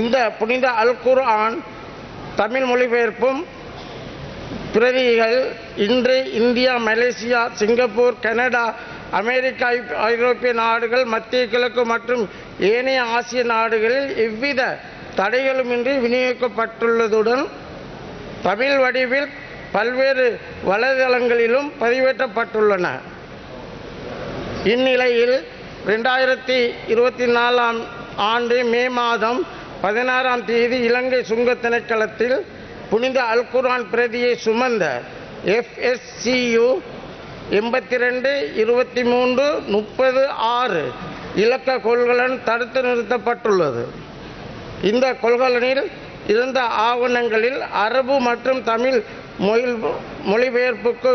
இந்த புனித அல் குர்ஆன் தமிழ் மொழிபெயர்ப்பும் பிரதிகள் இன்று India Malaysia Singapore Canada America ஐரோப்பிய நாடுகள் மத்திய கிழக்கு மற்றும் ஏனைய ஆசிய நாடுகளில் எவ்வித தடைகளுமின்றி விநியோகிக்கப்பட்டுள்ளதுடன் தமிழ் வடிவில் பல்வேறு வலைதளங்களிலும் பதிவேற்றப்பட்டுள்ளன. இந்நிலையில் ரெண்டாயிரத்தி இருபத்தி நாலாம் ஆண்டு மே மாதம் பதினாறாம் தேதி இலங்கை சுங்க திணைக்களத்தில் புனித அல் குர்ஆன் பிரதியை சுமந்த எஃப்எஸ்சியு எண்பத்தி ரெண்டு இருபத்தி மூன்று முப்பது ஆறு இலக்க கொள்கலன் தடுத்து நிறுத்தப்பட்டுள்ளது. இந்த கொள்கலனில் இருந்த ஆவணங்களில் அரபு மற்றும் தமிழ் மொழி மொழிபெயர்ப்புக்கு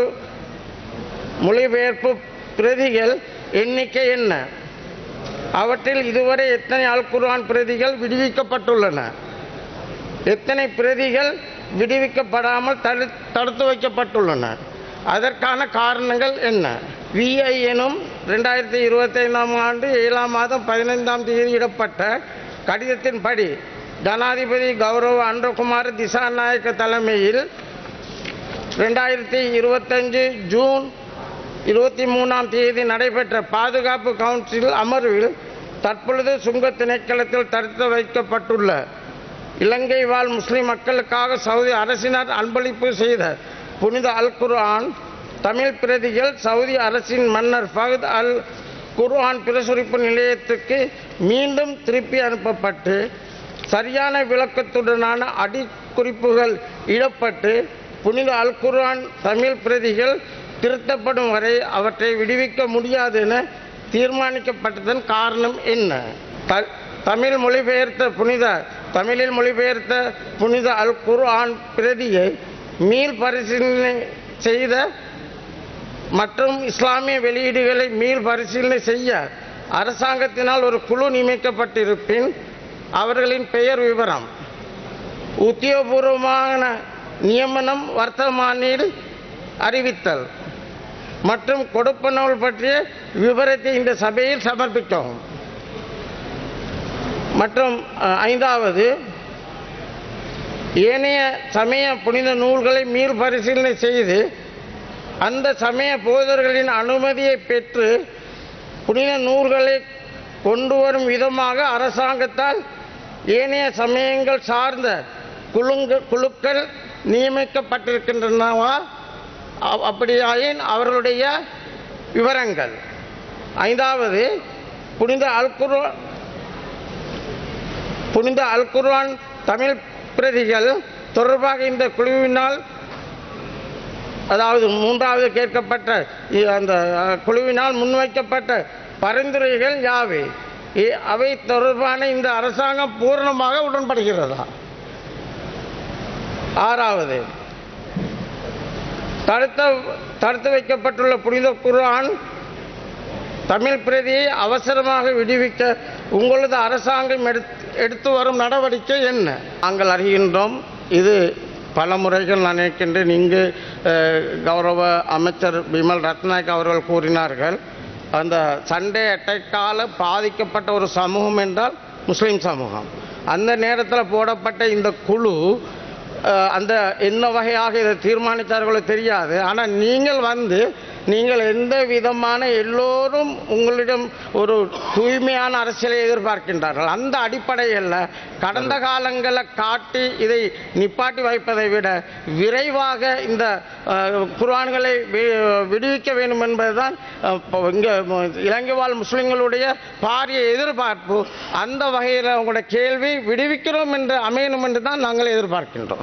மொழிபெயர்ப்பு பிரதிகள் எண்ணிக்கை என்ன? அவற்றில் இதுவரை எத்தனை அல் குர்ஆன் பிரதிகள் விடுவிக்கப்பட்டுள்ளன? எத்தனை பிரதிகள் விடுவிக்கப்படாமல் தடு தடுத்து வைக்கப்பட்டுள்ளன? அதற்கான காரணங்கள் என்ன? விஐ எனும் ரெண்டாயிரத்தி இருபத்தைந்தாம் ஆண்டு ஏழாம் மாதம் பதினைந்தாம் தேதி இடப்பட்ட கடிதத்தின்படி ஜனாதிபதி கௌரவ அன்றகுமார் திசாநாயக்க தலைமையில் ரெண்டாயிரத்தி இருபத்தஞ்சு ஜூன் இருபத்தி மூணாம் தேதி நடைபெற்ற பாதுகாப்பு கவுன்சில் அமர்வில் தற்பொழுது சுங்க திணைக்களத்தில் தடுத்து வைக்கப்பட்டுள்ள இலங்கை வாழ் முஸ்லிம் மக்களுக்காக சவுதி அரசினர் அன்பளிப்பு செய்த புனித அல் குர்ஆன் தமிழ் பிரதிகள் சவுதி அரசின் மன்னர் ஃபஹத் அல் குர்ஆன் பிரசுரிப்பு நிலையத்துக்கு மீண்டும் திருப்பி அனுப்பப்பட்டு சரியான விளக்கத்துடனான அடிக்குறிப்புகள் இடப்பட்டு புனித அல் குர்ஆன் தமிழ் பிரதிகள் திருத்தப்படும் வரை அவற்றை விடுவிக்க முடியாது என தீர்மானிக்கப்பட்டதன் காரணம் என்ன? த- தமிழ் மொழிபெயர்த்த புனித தமிழில் மொழிபெயர்த்த புனித அல் குர்ஆன் பிரதியை மீள் பரிசீலனை செய்த மற்றும் இஸ்லாமிய வெளியீடுகளை மீள் பரிசீலனை செய்ய அரசாங்கத்தினால் ஒரு குழு நியமிக்கப்பட்டிருப்பின் அவர்களின் பெயர் விவரம். உத்தியோகபூர்வமான நியமனம் வர்த்தமானில் அறிவித்தல். மற்றும் கொடுப்பனவுள் பற்றிய விவரத்தை இந்த சபையில் சமர்ப்பித்தோம். மற்றும் ஐந்தாவது ஏனைய சமய புனித நூல்களை மீள் பரிசீலனை செய்து அந்த சமய போதர்களின் அனுமதியை பெற்று புனித நூல்களை கொண்டு வரும் விதமாக அரசாங்கத்தால் ஏனைய சமயங்கள் சார்ந்த குழுங்க குழுக்கள் நியமிக்கப்பட்டிருக்கின்றனவா? அப்படியாயின் அவர்களுடைய விவரங்கள். ஐந்தாவது புனித அல்குர் புனித அல்குர்வான் தமிழ் பிரதிகள் தொடர்பாக இந்த குழுவினால் அதாவது மூன்றாவது கேட்கப்பட்ட அந்த குழுவினால் முன்வைக்கப்பட்ட பரிந்துரைகள் யாவை? இ- அவை தொடர்பான இந்த அரசாங்கம் பூரணமாக உடன்படுகிறதா? ஆறாவது தடுத்த தடுத்து வைக்கப்பட்டுள்ள புனித குர்ஆன் தமிழ் பிரதியை அவசரமாக விடுவிக்க உங்களது அரசாங்கம் எடுத்து எடுத்து வரும் நடவடிக்கை என்ன? நாங்கள் அறிகின்றோம் இது பல முறைகள் நான் நினைக்கின்றேன். இங்கு கௌரவ அமைச்சர் பிமல் ரத்நாயக் அவர்கள் கூறினார்கள் அந்த சண்டே அட்டைக்கால பாதிக்கப்பட்ட ஒரு சமூகம் என்றால் முஸ்லீம் சமூகம். அந்த நேரத்தில் போடப்பட்ட இந்த குழு அந்த என்ன வகையாக இதை தீர்மானித்தார்களோ தெரியாது. ஆனால் நீங்கள் வந்து நீங்கள் எந்த விதமான எல்லோரும் உங்களிடம் ஒரு தூய்மையான அரசியலை எதிர்பார்க்கின்றார்கள். அந்த அடிப்படையில் கடந்த காலங்களை காட்டி இதை நிப்பாட்டி வைப்பதை விட விரைவாக இந்த குர்ஆன்களை விடுவிக்க வேண்டும் என்பதுதான் இங்கே இலங்கை வாழ் முஸ்லிம்களுடைய பாரிய எதிர்பார்ப்பு. அந்த வகையில் உங்களுடைய கேள்வி விடுவிக்கிறோம் என்று அமையணும் என்று தான் நாங்கள் எதிர்பார்க்கின்றோம்.